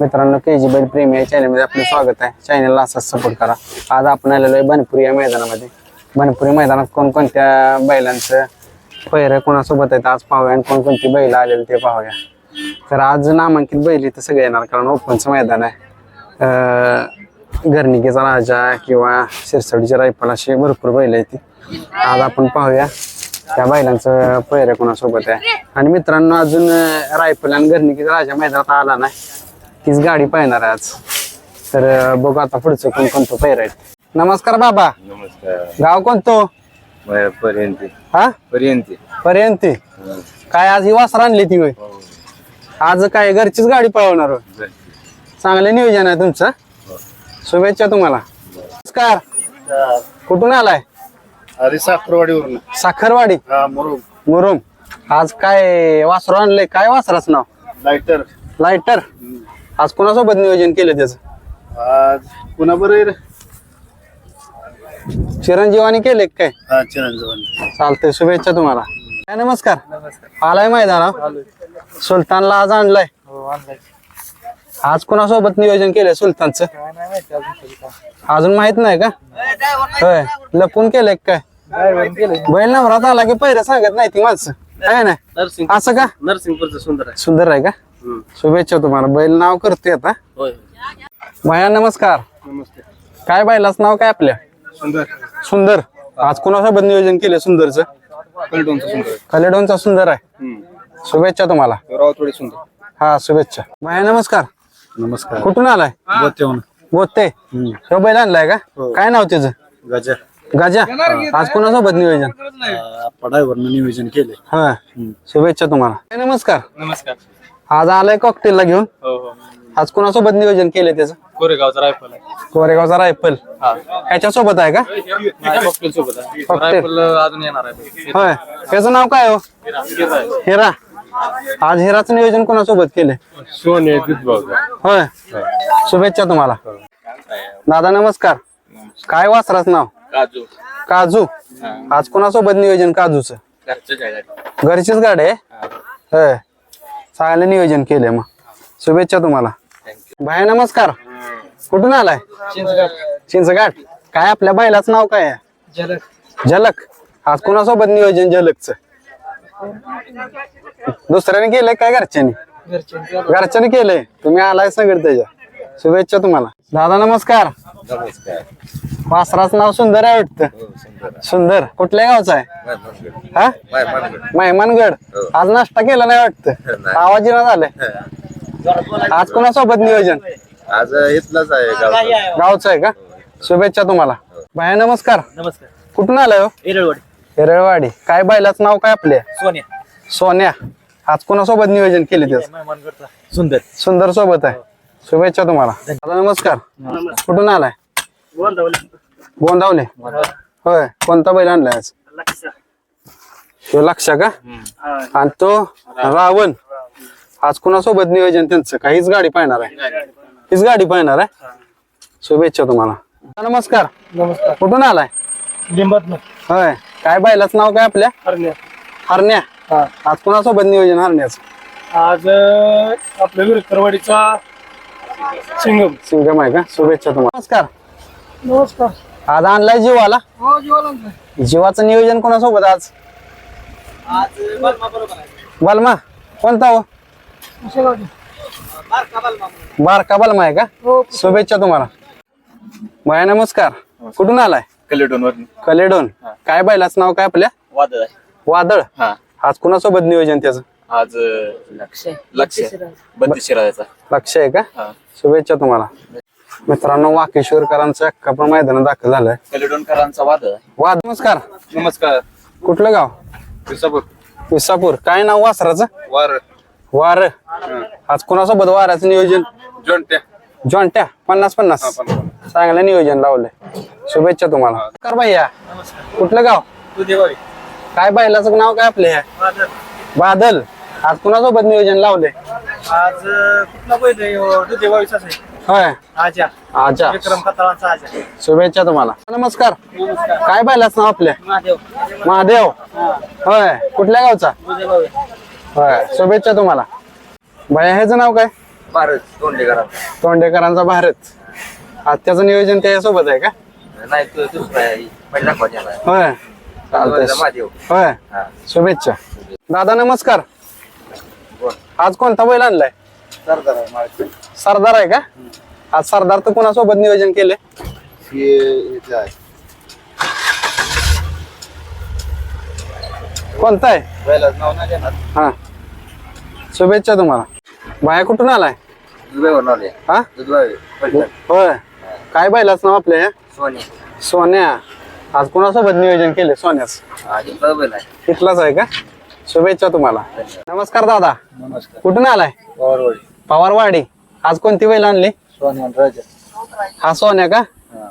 मित्रांनो के जी बैल प्रेमी या चॅनलमध्ये आपलं स्वागत आहे. चॅनलला असाच सपोर्ट करा. आज आपण आलेलो आहे बनपुरी या मैदानामध्ये. बनपुरी मैदानात कोणकोणत्या बैलांचं पैर कोणासोबत आहेत? आज पाहूया आणि कोणकोणती बैल आलेली ते पाहूया. तर आज नामांकित बैल इथं सगळे येणार कारण ओपनचं मैदान आहे. अं, घरणिकेचा राजा किंवा शिरसडीचे रायफल असे भरपूर बैल आहेत ती. आज आपण पाहूया त्या बैलांचं पैर कोणासोबत आहे. आणि मित्रांनो अजून रायफल आणि घरणिकेचा राजा मैदानात आला नाही. तीच गाडी पाहणार आज. तर बघू आता पुढचं कोण कोणतं पैर आहेत. नमस्कार बाबा. नमस्कार. गाव कोणतो? पर्यंत. हा? पर्यंत. पर्यंत. काय आज ही वासर आणली ती होय? आज काय घरचीच गाडी पळवणार होय? चांगलं नियोजन आहे तुमचं? शुभेच्छा तुम्हाला. नमस्कार. कुठून आलाय? अरे साखरवाडीवरून. साखरवाडी. हा मुरुम. मुरुम. आज काय वासरू आणलंय? काय वासराचं नाव? लायटर. लायटर. आज कोणासोबत नियोजन केलं त्याचं? आज पुन्हा बरं चिरंजीवानी केले काय? हा चिरंजीवन. चालतंय शुभेच्छा तुम्हाला. काय नमस्कार? आलाय मैदाना सुलतानला आज आणलाय. आज कोणासोबत नियोजन केलंय सुलतानचं? अजून माहीत नाही का? होय. लपून केलंय काय? बैल नवरात आला की पहिलं सांगत नाही ती माणसं. काय नाही नरसिंग असं का? नरसिंगपूरचं सुंदर आहे. सुंदर आहे का? शुभेच्छा तुम्हाला. बैल नाव करतोय आता. होय. भया नमस्कार. नमस्ते. काय बैलाच नाव काय आपल्या? सुंदर. सुंदर. आज कोणासोबत नियोजन केलं सुंदरचं? कलडोनचं सुंदर आहे. कलेडोनचा सुंदर आहे. शुभेच्छा तुम्हाला. रावतवाडी सुंदर. हा शुभेच्छा. भया नमस्कार. नमस्कार. कुठून आलाय? बोते ह्यो बैल आणलाय का? काय नाव त्याचं? गजा. गाजा. आज कोणासोबत नियोजन? पडायवरनं नियोजन केले हा. शुभेच्छा तुम्हाला. नमस्कार. नमस्कार. आज आलाय कॉकटेलला घेऊन. हो हो. आज कोणासोबत नियोजन केलंय त्याचं? कोरेगावचा रायफल आहे. कोरेगावचा रायफल. हा. ह्याच्या सोबत आहे का? कॉकटेल सोबत आहे. Cocktail. रायफल अजून येणार आहे. होय. त्याचं नाव काय हो? हिरा. आज हिराचं नियोजन कोणासोबत केलंय? सोने होय. शुभेच्छा तुम्हाला. दादा नमस्कार. काय वासराच नाव? काजू. काजू. आज कोणासोबत नियोजन काजूचं? घरचे काय घरचीच गाडी आहे? होय. चांगलं नियोजन केलंय मग. शुभेच्छा तुम्हाला. भाई नमस्कार. कुठून आलाय? चिंचघाट काय आपल्या बैलाचं नाव काय आहे? झलक. आज कोणासोबत नियोजन झलकच? दुसऱ्याने केलंय काय घरच्यांनी. घरच्यांनी केलंय. तुम्ही आलाय सगळं त्याच्या. शुभेच्छा तुम्हाला. दादा नमस्कार. नमस्कार. वासराचं नाव सुंदर आहे वाटतं. सुंदर कुठल्या गावचं आहे? हा? मेहमानगड आज नाश्ता केला नाही वाटतं. आवाज येणं झालंय. आज कोणासोबत नियोजन? आज इथलाच आहे गावचा. गावचं आहे का? शुभेच्छा तुम्हाला. भाया नमस्कार. नमस्कार. कुठून आलाय हो? एरळवाडी हिरळवाडी काय बैलाचं नाव काय आपल्या सोन्या. सोन्या. आज कोणासोबत नियोजन केले त्याच? सुंदर. सुंदर सोबत आहे. शुभेच्छा तुम्हाला. दादा नमस्कार. कुठून आलाय? गोंदावले. होय कोणता बैल आणलाय आज? तो लक्ष का? आणि तो रावण. आज कोणासोबत नियोजन त्यांचं? का हीच गाडी पाहणार आहे? हीच गाडी पाहणार आहे? शुभेच्छा तुम्हाला. नमस्कार. नमस्कार. कुठून आलाय? लिंबात होय. काय बैलाच नाव काय आपल्या? हरण्या. आज कोणासोबत नियोजन हरण्याचं? आज आपल्या विरकरवाडीचा सिंगम. सिंगम आहे का? शुभेच्छा तुम्हाला. नमस्कार. नमस्कार. आज आणलाय जीवाला? हो जीवाला जीवाचं नियोजन कोणासोबत आज? आज बलमा बरोबर आहे. बलमा? कोणता हो? बारका बलमा. आहे का? हो शुभेच्छा तुम्हाला. बाया नमस्कार. कुठून आलाय? कलेडोन. वर कलेडोन काय बैलाचं नाव काय आपल्या? वादळ आहे. वादळ. हा. आज कुणासोबत नियोजन त्याचं? आज लक्ष लक्ष बत्तीस लक्ष आहे का? हा. शुभेच्छा तुम्हाला. मित्रांनो वाकेश्वरकरांचं अख्खा पण मैदानात दाखल झालंय. कलेडोनकरांचा आहे वाद नमस्कार. नमस्कार. कुठलं गाव? विसापूर. विसापूर. काय नाव वासराचं? वार. वार. आज कोणासोबत वाराचं नियोजन? जोंट्या. जॉन्ट्या पन्नास पन्नास. चांगलं नियोजन लावलंय. शुभेच्छा तुम्हाला. कर भैया. कुठलं गाव? तू देवारी काय बैलाचं नाव काय आपले? बादल. आज कुणासोबत नियोजन लावले आज कुठला पहिले तू देवारीचाच आहे. होय. आजा. अच्छा विक्रम खताळांचा आजा. शुभेच्छा तुम्हाला. नमस्कार. काय बैलाचं नाव आपल्या? महादेव. महादेव. होय. कुठल्या गावचा? होय. शुभेच्छा तुम्हाला. भैया ह्याचं नाव काय? भारत तोंडलेकरांचा तोंडेकरांचा भारत. आज त्याचं नियोजन त्याच्यासोबत आहे का? नाही तू दुसरा आहे. पहिला कोणाला आहे. होय. चालतंय. महादेव. होय. हा. शुभेच्छा. दादा नमस्कार. बोल आज कोणता बैल आणलाय? सरदार आहे. सरदार आहे का? आज सरदार तर कोणासोबत नियोजन केले हे इथं आहे. कोणता आहे? नाव नाही हा. शुभेच्छा तुम्हाला. बाया कुठून आलाय? नाव हा? होय. काय बैलाच नाव आपल्या? सोनी सोन्या. आज कोणासोबत नियोजन केले सोन्याच? हा इथला बैल आहे. इथलाच आहे का? शुभेच्छा तुम्हाला. नमस्कार दादा. नमस्कार. कुठून आलाय? पवारवाडी. पवारवाडी. आज कोणती बैल आणली? सोनी आणि राजा. हा सोन्या का?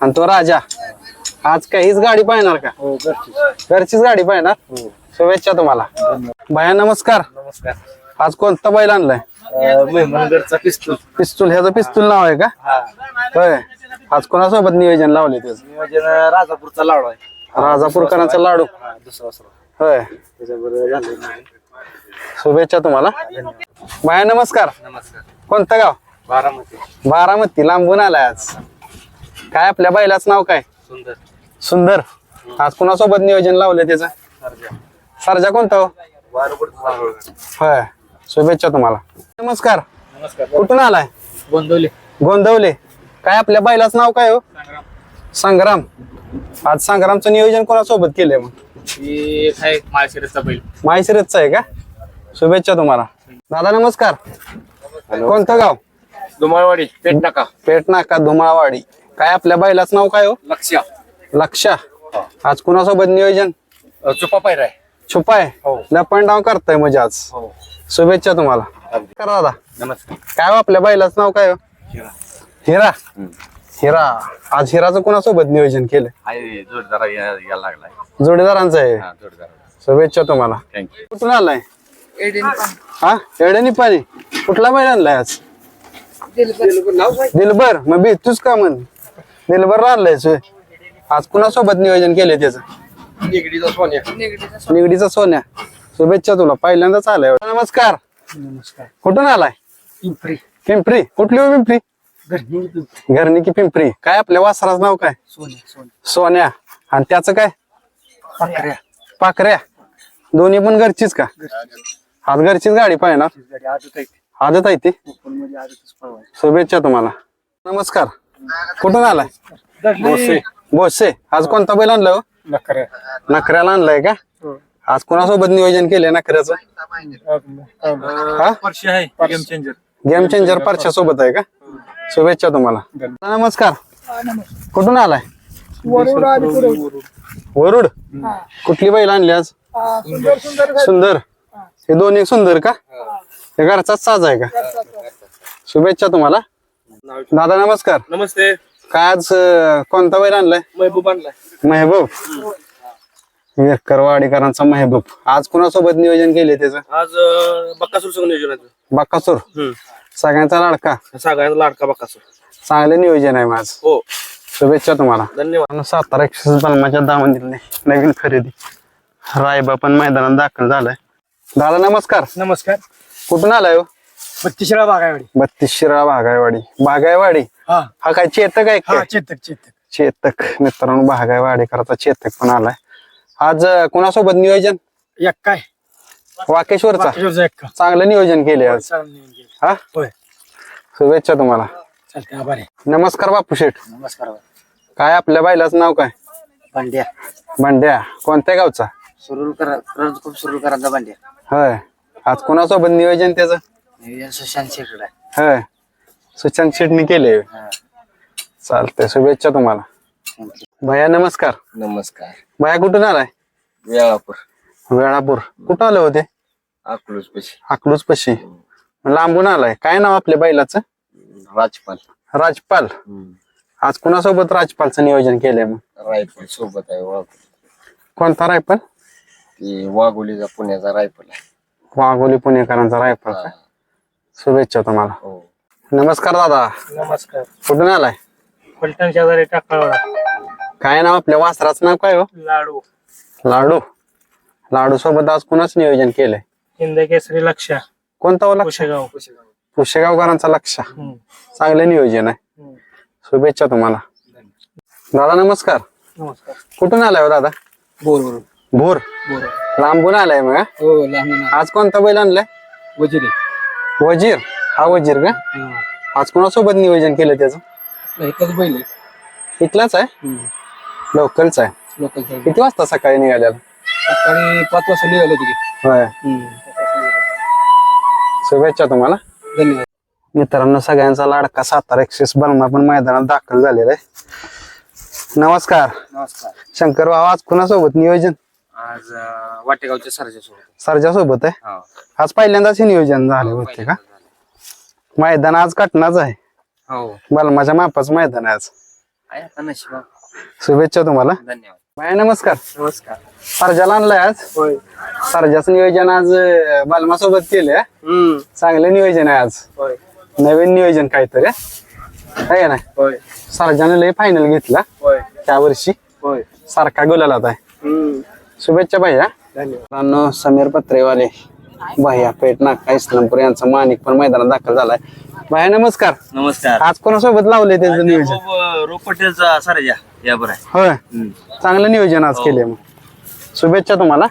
आणि तो राजा. आज काय हीच गाडी पाहणार का? हो घरची घरचीच गाडी पाहणार? हो. शुभेच्छा तुम्हाला. भया नमस्कार. नमस्कार. आज कोणता बैल आणलाय? मेहमानगडचा पिस्तूल. पिस्तूल ह्याचं पिस्तूल नाव आहे का? हा. होय. आज कोणासोबत नियोजन लावले त्याचं? नियोजन राजापूरचा लाडू आहे. राजापूरकरांचा लाडू. दुसरा. होय. त्याच्याबरोबर झालं नियोजन. शुभेच्छा तुम्हाला. भया नमस्कार. नमस्कार. कोणतं गाव? बारामती. बारामती लांबून आलाय आज. काय आपल्या बैलाचं नाव काय? सुंदर. सुंदर. आज कोणासोबत नियोजन लावले त्याचं? सर्जा. कोणता हो? होय. शुभेच्छा तुम्हाला. नमस्कार. नमस्कार. कुठून आलाय? गोंदवले. गोंदवले. काय आपल्या बैलाचं नाव काय हो? संग्राम. आज संग्रामचं नियोजन कोणासोबत केलंय मग? ही आहे माळशिरसचा बैल. माहिशिरतचं आहे का? शुभेच्छा तुम्हाला. दादा नमस्कार. कोणतं गाव? दुमाळवाडी पेट नाका पेट नाका धुमाळवाडी. काय आपल्या बैलाचं नाव काय हो? लक्ष लक्षा आज कुणासोबत नियोजन? चुपा पायरा आहे छुपाय हो. लपण डाव करताय म्हणजे आज. हो. शुभेच्छा तुम्हाला. करा दादा. नमस्कार. काय हो आपल्या बैलाचं नाव काय हो? हिरा. हिरा. आज हिराचं कुणासोबत नियोजन केलं आहे जोरदार यायला लागलाय. जोडीदारांचं आहे? हा जोरदार शुभेच्छा तुम्हाला. थँक्यू कुठून आलाय? हा? एड्यानी पाणी. कुठला बैल आणलाय आज? दिलबर. मग बी तूच का म्हण? दिलबर आणलाय सोय. आज कुणासोबत नियोजन केलंय त्याचं? निगडीचा सोन्या. शुभेच्छा तुला. पहिल्यांदाच आलाय. नमस्कार. नमस्कार. कुठून आलाय? पिंपरी. पिंपरी. कुठली हो पिंपरी? घरनी की पिंपरी? काय आपल्या वासराचं नाव काय? सोने सोने सोन्या. आणि त्याचं काय? पाकऱ्या. पाकऱ्या. दोन्ही पण घरचीच का? आज घरचीच गाडी आहे. आदत आहे ती? शुभेच्छा तुम्हाला. नमस्कार. कुठून आलाय? बोसे बोसे आज कोणता बैल आणलाय हो? नकऱ्या. नखऱ्याला आणलाय का? आज कोणासोबत नियोजन केलंय नखऱ्याचं हा? गेम चेंजर गेम चेंजर परच्या सोबत आहे का? शुभेच्छा तुम्हाला. नमस्कार. कुठून आलाय? वरुड कुठली बैल आणली आज? सुंदर हे. दोन्ही सुंदर का? हे. घरचाच साज आहे का? शुभेच्छा तुम्हाला. दादा नमस्कार. नमस्ते. काय आज अं, कोणता बैल आणलाय? महबूब आणलाय. मेहबूब? करवाडीकरांचा मेहबूब. आज कुणासोबत नियोजन केले त्याचं? आज बक्कासूर संघ नियोजनाचं बाकासूर सगळ्यांचा लाडका. सगळ्यात लाडका बक्कासूर चांगलं नियोजन आहे माझ. हो. शुभेच्छा तुम्हाला. धन्यवाद. सातारा एक्सेस बलमाच्या दावणीतले नवीन खरेदी. रायबा पण मैदानात दाखल झालाय. दादा नमस्कार. नमस्कार. कुठून आलाय हो? बत्तीसळा बागायवाडी. बत्तीस शिरा भागायवाडी भागायवाडी हा. हा काय चेतक आहे हा काय चेतक चेतक. चेतक. मित्रांनो भागायवाडी करता चेतक पण आलाय. आज अं, कोणासोबत नियोजन? एक काय? वाकेश्वरचा? बाकीचं एक का? चांगलं नियोजन केले आज. चालेल. हा? होय. शुभेच्छा तुम्हाला. चालते आभार आहे. नमस्कार बापू शेठ. नमस्कार काय आपल्या बायलाचं नाव काय? भांड्या. बंड्या कोणत्या गावचा? सुरुल करा खूप भांड्या. होय. आज कोणासोबत नियोजन त्याचं? नियोजन सुशांत शेकडा आहे होय. सुशांत शेटनी केले हा. चालतंय. शुभेच्छा तुम्हाला. भैया नमस्कार. नमस्कार. भैया कुठून आलाय? वेळापूर. वेळापूर. कुठं आले होते? अकलूज पशी. अकलूज पशी. लांबून आलाय. काय नाव आपल्या बैलाचं? राजपाल. राजपाल. आज कुणासोबत राजपालचं नियोजन केलंय मग? रायफल सोबत आहे वाघ कोणता रायफल? ती वाघोलीचा पुण्याचा रायफल आहे. वाघोली पुणेकरांचा रायफल. का? शुभेच्छा तुम्हाला. हो. नमस्कार दादा. नमस्कार. कुठून आलाय? फलटण शेजारी टाकळवाडा. काय नाव आपल्या वासराचं नाव काय हो? लाडू. लाडू. लाडू सोबत आज कुणाच नियोजन केलंय? हिंद केसरी लक्ष कोणता ओला कुशेगाव पुशेगावकरांचा लक्ष चांगलं नियोजन आहे. शुभेच्छा तुम्हाला. दादा नमस्कार. नमस्कार. कुठून आलाय हो दादा? Bore bore Bhor. बोर लांबून आलाय मग हा? हो लहान आज कोणता बैल आणलाय? वजिरे वजीर. हा वजीर का? आज कोणासोबत नियोजन केलं त्याचं? एकच बैल इथलाच आहे? लोकलच आहे. लोकलचा किती वाजता सकाळी निघाल्याला? सकाळी पाच वाजता निघालो होय. शुभेच्छा तुम्हाला. धन्यवाद. मित्रांनो सगळ्यांचा लाडका सातारा एक्सेस बर्मा पण मैदानात दाखल झालेला आहे. नमस्कार. नमस्कार. शंकर भाऊ आज कुणासोबत नियोजन? आज अं, वाटेगावच्या सरच्या सोबत. सरजा सोबत आहे? हो. आज पहिल्यांदाच हे नियोजन झाले होते का? मैदान आज कटनाच आहे. हो. बलमाच्या मापाचं मैदान आहे आज. आहे आता नशिबा शुभेच्छा तुम्हाला. धन्यवाद. बाय नमस्कार. नमस्कार. सरजाला आणलाय आज? होय. सरजाचं नियोजन आज बलमा सोबत केले चांगलं नियोजन आहे आज. होय. नवीन नियोजन काहीतरी आहे नाही? होय. सरजाने लय फायनल घेतला. होय. त्या वर्षी. होय. सारखा गुलालात आहे. शुभेच्छा भैया धन्यवाद. मित्रांनो समीर पत्रेवाले भैया पेट नाका इस्लामपूर यांचा माणिक पण मैदानात दाखल झालाय. भैया नमस्कार. नमस्कार. आज कोणासोबत लावले त्याचं नियोजन? रोपटेलचा सरजा या बरं होय. चांगलं नियोजन आज केले मग. शुभेच्छा तुम्हाला.